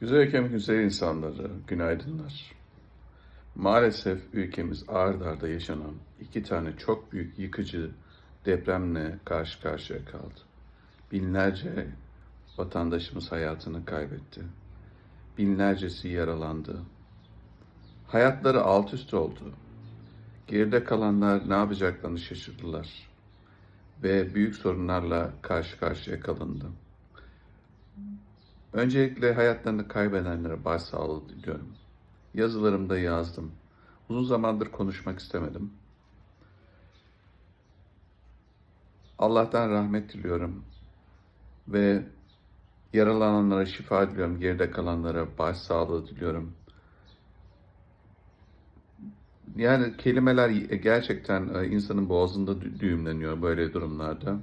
Güzel ülkemin güzel insanları, günaydınlar. Maalesef ülkemiz ağır darda yaşanan iki tane çok büyük yıkıcı depremle karşı karşıya kaldı. Binlerce vatandaşımız hayatını kaybetti. Binlercesi yaralandı. Hayatları alt üst oldu. Geride kalanlar ne yapacaklarını şaşırdılar. Ve büyük sorunlarla karşı karşıya kalındı. Öncelikle hayatlarını kaybedenlere başsağlığı diliyorum. Yazılarımda yazdım. Uzun zamandır konuşmak istemedim. Allah'tan rahmet diliyorum ve yaralananlara şifa diliyorum, geride kalanlara başsağlığı diliyorum. Yani kelimeler gerçekten e, insanın boğazında dü- düğümleniyor böyle durumlarda.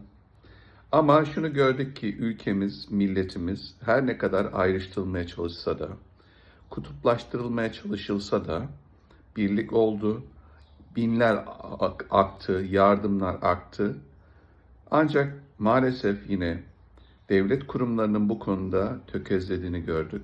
Ama şunu gördük ki ülkemiz, milletimiz her ne kadar ayrıştırılmaya çalışsa da, kutuplaştırılmaya çalışılsa da birlik oldu. Binler ak- aktı, yardımlar aktı. Ancak maalesef yine devlet kurumlarının bu konuda tökezlediğini gördük.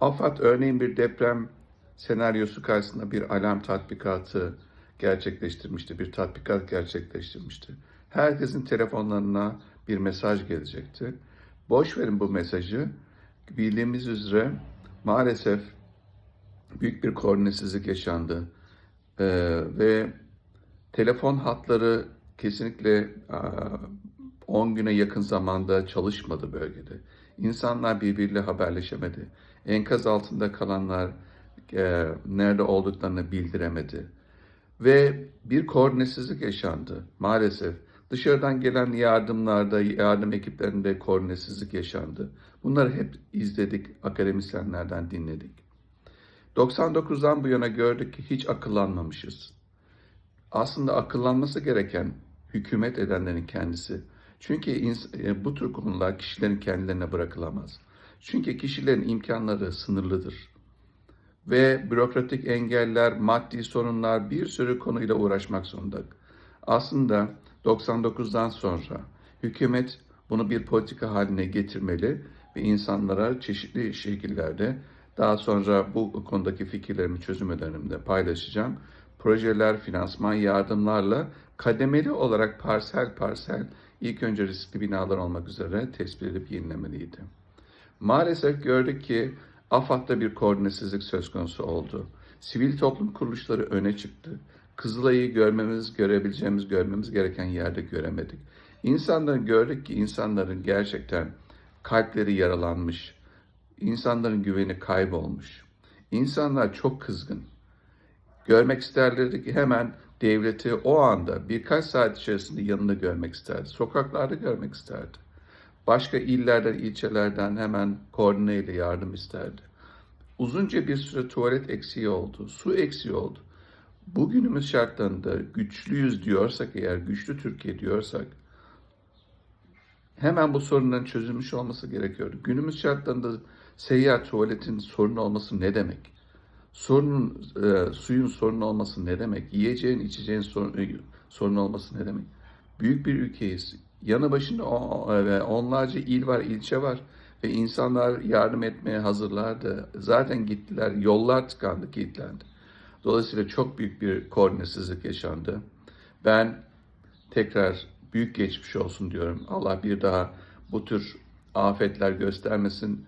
AFAD örneğin bir deprem senaryosu karşısında bir alarm tatbikatı gerçekleştirmişti, bir tatbikat gerçekleştirmişti. Herkesin telefonlarına bir mesaj gelecekti. Boş verin bu mesajı. Bildiğimiz üzere maalesef büyük bir koordinasizlik yaşandı. Ee, ve telefon hatları kesinlikle e, 10 güne yakın zamanda çalışmadı bölgede. İnsanlar birbiriyle haberleşemedi. Enkaz altında kalanlar e, nerede olduklarını bildiremedi. Ve bir koordinasizlik yaşandı maalesef. Dışarıdan gelen yardımlarda, yardım ekiplerinde koordinasizlik yaşandı. Bunları hep izledik, akademisyenlerden dinledik. 99'dan bu yana gördük ki hiç akıllanmamışız. Aslında akıllanması gereken hükümet edenlerin kendisi. Çünkü e, bu tür konular kişilerin kendilerine bırakılamaz. Çünkü kişilerin imkanları sınırlıdır. Ve bürokratik engeller, maddi sorunlar bir sürü konuyla uğraşmak zorunda. Aslında 99'dan sonra hükümet bunu bir politika haline getirmeli ve insanlara çeşitli şekillerde daha sonra bu konudaki fikirlerimi çözüm önerimde paylaşacağım. Projeler, finansman yardımlarla kademeli olarak parsel parsel ilk önce riskli binalar olmak üzere tespit edip yenilemeliydi. Maalesef gördük ki AFAD'da bir koordinasizlik söz konusu oldu. Sivil toplum kuruluşları öne çıktı. Kızılay'ı görmemiz, görebileceğimiz, görmemiz gereken yerde göremedik. İnsanların gördük ki insanların gerçekten kalpleri yaralanmış. İnsanların güveni kaybolmuş. İnsanlar çok kızgın. Görmek isterlerdi ki hemen devleti o anda birkaç saat içerisinde yanında görmek isterdi. Sokaklarda görmek isterdi. Başka illerden, ilçelerden hemen koordineyle yardım isterdi. Uzunca bir süre tuvalet eksiği oldu, su eksiği oldu. Bugünümüz şartlarında güçlüyüz diyorsak eğer, güçlü Türkiye diyorsak hemen bu sorunların çözülmüş olması gerekiyordu. Günümüz şartlarında seyyar tuvaletin sorun olması ne demek? Sorunun, e, suyun sorun olması ne demek? Yiyeceğin, içeceğin sorun, e, sorun olması ne demek? Büyük bir ülkeyiz. Yanı başında e, onlarca il var, ilçe var ve insanlar yardım etmeye hazırlardı. Zaten gittiler, yollar tıkandı, kilitlendi. Dolayısıyla çok büyük bir koordinasizlik yaşandı. Ben tekrar büyük geçmiş olsun diyorum. Allah bir daha bu tür afetler göstermesin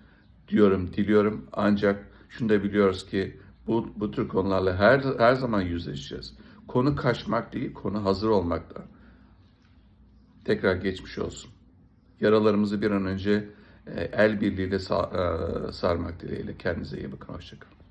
diyorum, diliyorum. Ancak şunu da biliyoruz ki bu, bu tür konularla her, her zaman yüzleşeceğiz. Konu kaçmak değil, konu hazır olmakta. Tekrar geçmiş olsun. Yaralarımızı bir an önce el birliğiyle e, sarmak dileğiyle. Kendinize iyi bakın. Hoşçakalın.